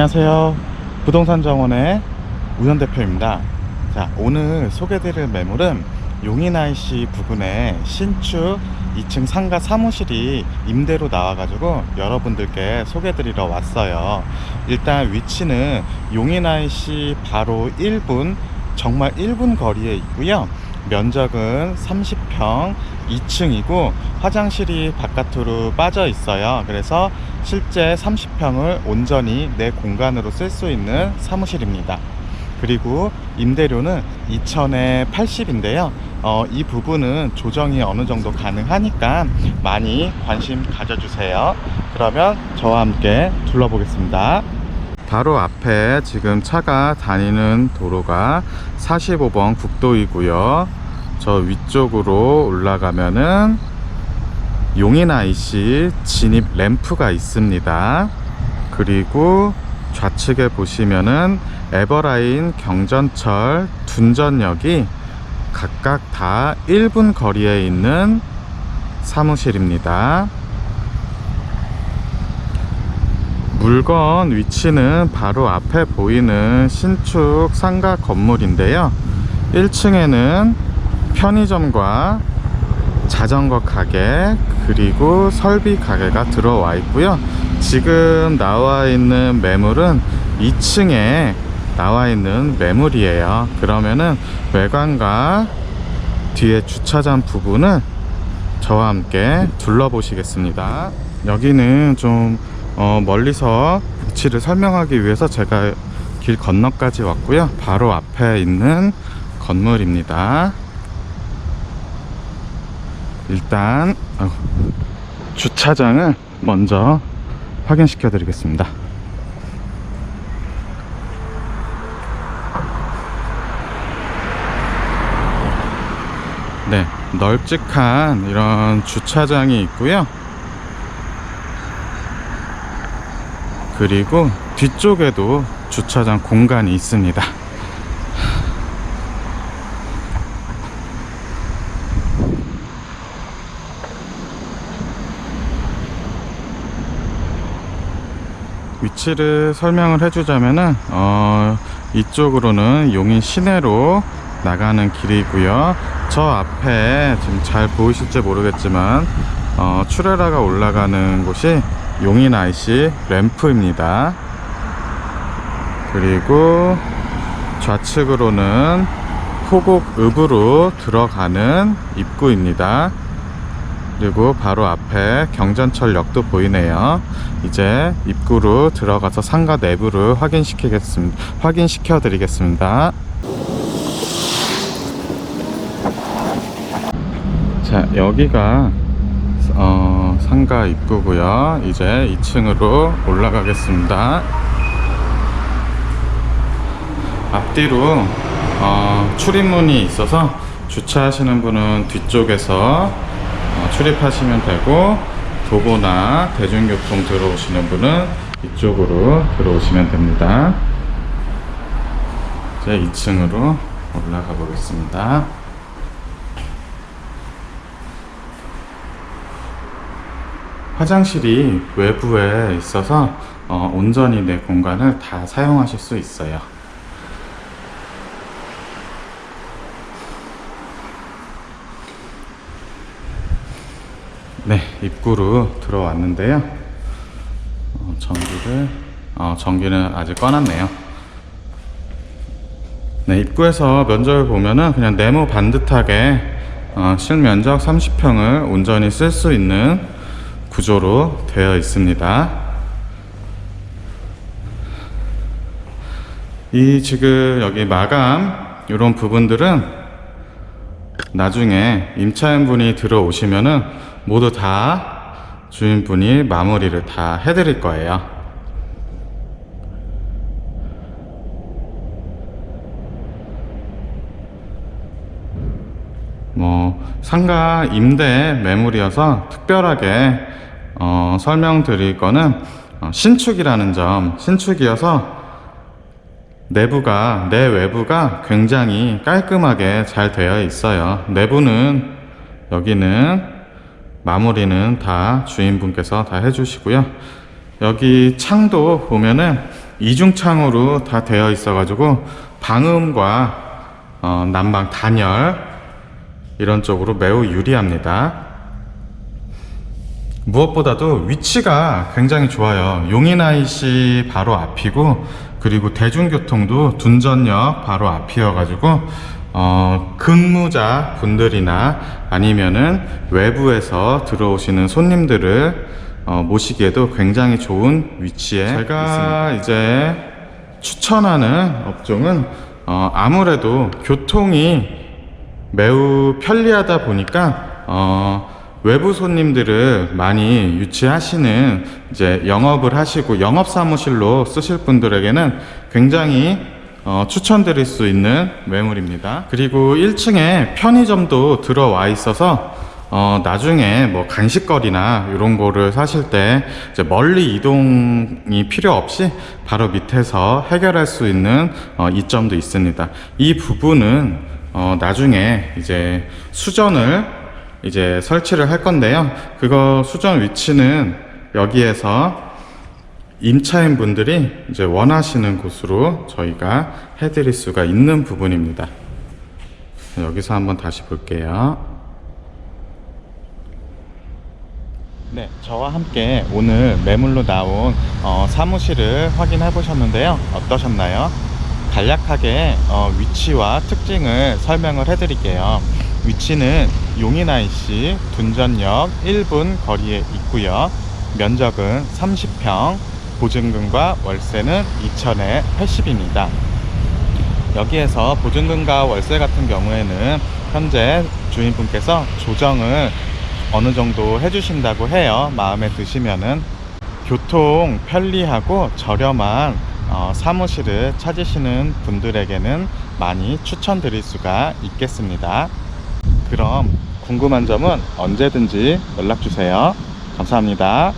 안녕하세요. 부동산 정원의 우현 대표입니다. 자, 오늘 소개드릴 매물은 용인IC 부근에 신축 2층 상가 사무실이 임대로 나와가지고 여러분들께 소개드리러 왔어요. 일단 위치는 용인IC 바로 1분, 정말 1분 거리에 있고요. 면적은 30평 2층이고 화장실이 바깥으로 빠져 있어요. 그래서 실제 30평을 온전히 내 공간으로 쓸 수 있는 사무실입니다. 그리고 임대료는 2천에 80인데요. 어, 이 부분은 조정이 어느 정도 가능하니까 많이 관심 가져주세요. 그러면 저와 함께 둘러보겠습니다. 바로 앞에 지금 차가 다니는 도로가 45번 국도이고요. 저 위쪽으로 올라가면은 용인 IC 진입 램프가 있습니다. 그리고 좌측에 보시면은 에버라인 경전철 둔전역이 각각 다 1분 거리에 있는 사무실입니다. 물건 위치는 바로 앞에 보이는 신축 상가 건물인데요. 1층에는 편의점과 자전거 가게 그리고 설비 가게가 들어와 있고요. 지금 나와 있는 매물은 2층에 나와 있는 매물이에요. 그러면은 외관과 뒤에 주차장 부분을 저와 함께 둘러보시겠습니다. 여기는 좀 어, 멀리서 위치를 설명하기 위해서 제가 길 건너까지 왔고요. 바로 앞에 있는 건물입니다. 일단 어, 주차장을 먼저 확인시켜 드리겠습니다. 네, 널찍한 이런 주차장이 있고요. 그리고 뒤쪽에도 주차장 공간이 있습니다. 위치를 설명을 해주자면은 어, 이쪽으로는 용인 시내로 나가는 길이고요. 저 앞에 지금 잘 보이실지 모르겠지만 어, 출애라가 올라가는 곳이 용인 IC 램프입니다. 그리고 좌측으로는 포곡읍으로 들어가는 입구입니다. 그리고 바로 앞에 경전철역도 보이네요. 이제 입구로 들어가서 상가 내부를 확인시키겠습니다. 확인시켜 드리겠습니다. 자, 여기가 어, 상가 입구고요. 이제 2층으로 올라가겠습니다. 앞뒤로 어, 출입문이 있어서 주차하시는 분은 뒤쪽에서 어, 출입하시면 되고 도보나 대중교통 들어오시는 분은 이쪽으로 들어오시면 됩니다. 이제 2층으로 올라가 보겠습니다. 화장실이 외부에 있어서 어, 온전히 내 공간을 다 사용하실 수 있어요. 네, 입구로 들어왔는데요. 어, 전기를 어, 전기는 아직 꺼놨네요. 네, 입구에서 면적을 보면은 그냥 네모 반듯하게 어, 실면적 30평을 온전히 쓸 수 있는 구조로 되어 있습니다. 이 지금 여기 마감 이런 부분들은 나중에 임차인분이 들어오시면은 모두 다 주인분이 마무리를 다 해드릴 거예요. 뭐 상가 임대 매물이어서 특별하게 어, 설명드릴 거는 어, 신축이라는 점, 신축이어서 내부가 내 외부가 굉장히 깔끔하게 잘 되어 있어요. 내부는 여기는 마무리는 다 주인분께서 다 해주시고요. 여기 창도 보면은 이중창으로 다 되어 있어가지고 방음과 어, 난방 단열 이런 쪽으로 매우 유리합니다. 무엇보다도 위치가 굉장히 좋아요. 용인IC 바로 앞이고 그리고 대중교통도 둔전역 바로 앞이어가지고 어, 근무자 분들이나 아니면은 외부에서 들어오시는 손님들을 어, 모시기에도 굉장히 좋은 위치에 제가 이제 추천하는 업종은 어, 아무래도 교통이 매우 편리하다 보니까 어, 외부 손님들을 많이 유치하시는 이제 영업을 하시고 영업 사무실로 쓰실 분들에게는 굉장히 어, 추천드릴 수 있는 매물입니다. 그리고 1층에 편의점도 들어와 있어서 어, 나중에 뭐 간식거리나 이런 거를 사실 때 멀리 이동이 필요 없이 바로 밑에서 해결할 수 있는 어, 이점도 있습니다. 이 부분은 어, 나중에 이제 수전을 이제 설치를 할 건데요. 그거 수전 위치는 여기에서 임차인 분들이 이제 원하시는 곳으로 저희가 해드릴 수가 있는 부분입니다. 여기서 한번 다시 볼게요. 네, 저와 함께 오늘 매물로 나온 어, 사무실을 확인해 보셨는데요. 어떠셨나요? 간략하게 어, 위치와 특징을 설명을 해 드릴게요. 위치는 용인IC 둔전역 1분 거리에 있고요. 면적은 30평, 보증금과 월세는 2천에 80입니다. 여기에서 보증금과 월세 같은 경우에는 현재 주인분께서 조정을 어느 정도 해주신다고 해요. 마음에 드시면은 교통 편리하고 저렴한 어, 사무실을 찾으시는 분들에게는 많이 추천드릴 수가 있겠습니다. 그럼 궁금한 점은 언제든지 연락 주세요. 감사합니다.